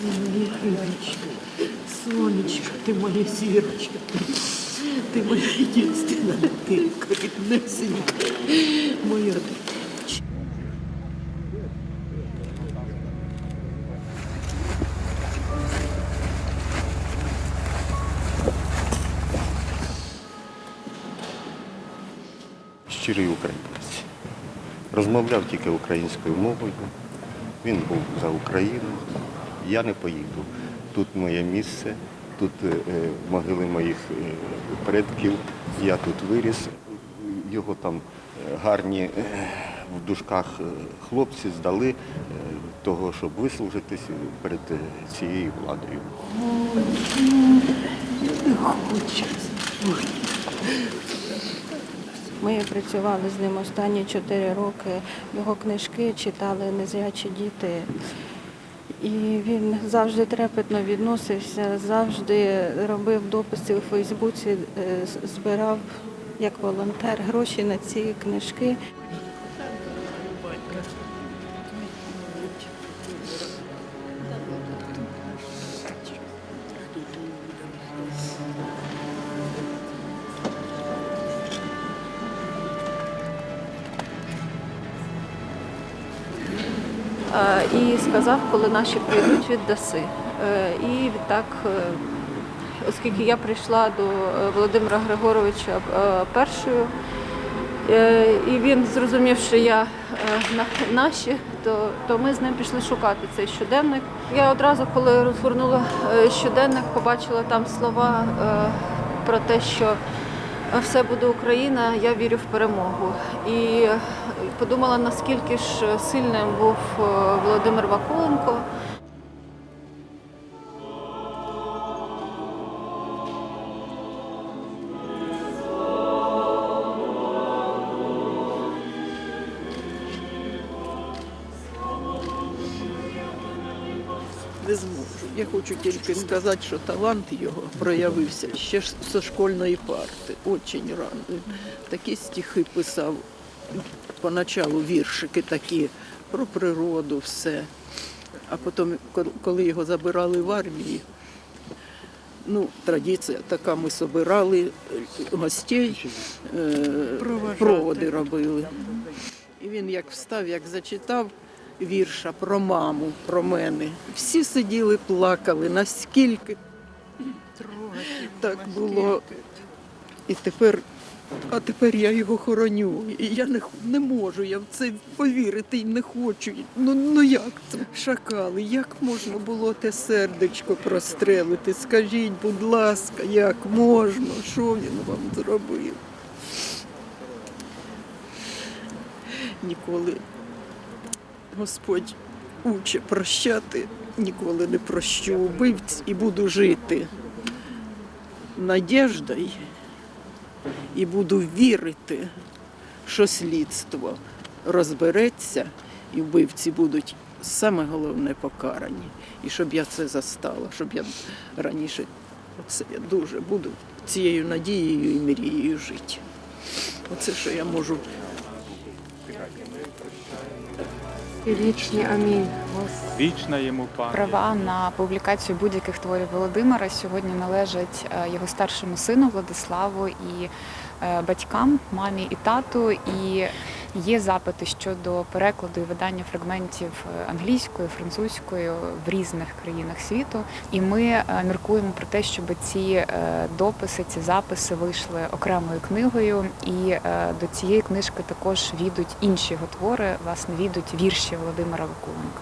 Моя Сонечка, ты моя Сирочка, ты моя единственная дитинка, ріднесенька, моя щирий українець. Розмовляв тільки українською мовою. Він був за Україну. Я не поїду. Тут моє місце, тут е, е, могили моїх е, предків. Я тут виріс. Його там гарні в дужках хлопці здали того, щоб вислужитись перед цією владою. Ми працювали з ним останні чотири роки. Його книжки читали незрячі діти. І він завжди трепетно відносився, завжди робив дописи у Фейсбуці, е, збирав як волонтер гроші на ці книжки. І сказав, коли наші прийдуть, віддаси. Е, І відтак, е, оскільки я прийшла до е, Володимира Григоровича першою, і він зрозумів, що я наші, то, то ми з ним пішли шукати цей щоденник. Я одразу, коли розгорнула щоденник, побачила там слова про те, що все буде Україна, я вірю в перемогу. І подумала, наскільки ж сильним був е, Володимир Вакуленко. Не зможу. Я хочу тільки сказати, що талант його проявився ще зі школьної парти. Очень рано. Такі стихи писав. Поначалу віршики такі про природу, все. А потім, коли його забирали в армію, ну, традиція така, ми собирали е, гостей, е, проводи робили. І він як встав, як зачитав вірша про маму, про мене. Всі сиділи, плакали, наскільки так було. І тепер, а тепер я його хороню. І я не, не можу, я в це повірити і не хочу. Ну, ну як це? Шакали, як можна було те сердечко прострелити? Скажіть, будь ласка, як можна? Що він вам зробив? Ніколи Господь уче прощати, ніколи не прощу убивць і буду жити надіждою і буду вірити, що слідство розбереться і вбивці будуть саме головне покарані. І щоб я це застала, щоб я раніше оце я дуже буду цією надією і мрією жити. Оце що я можу Вічні амінь. Вічна йому пам'ять. Права на публікацію будь-яких творів Володимира сьогодні належать е, його старшому сину Владиславу і е, батькам, мамі і тату. І є запити щодо перекладу і видання фрагментів е, англійською, французькою в різних країнах світу. І ми е, міркуємо про те, щоб ці е, дописи, ці записи вийшли окремою книгою. І до цієї книжки також відуть інші його твори, власне, відуть вірші Володимира Вакуленка.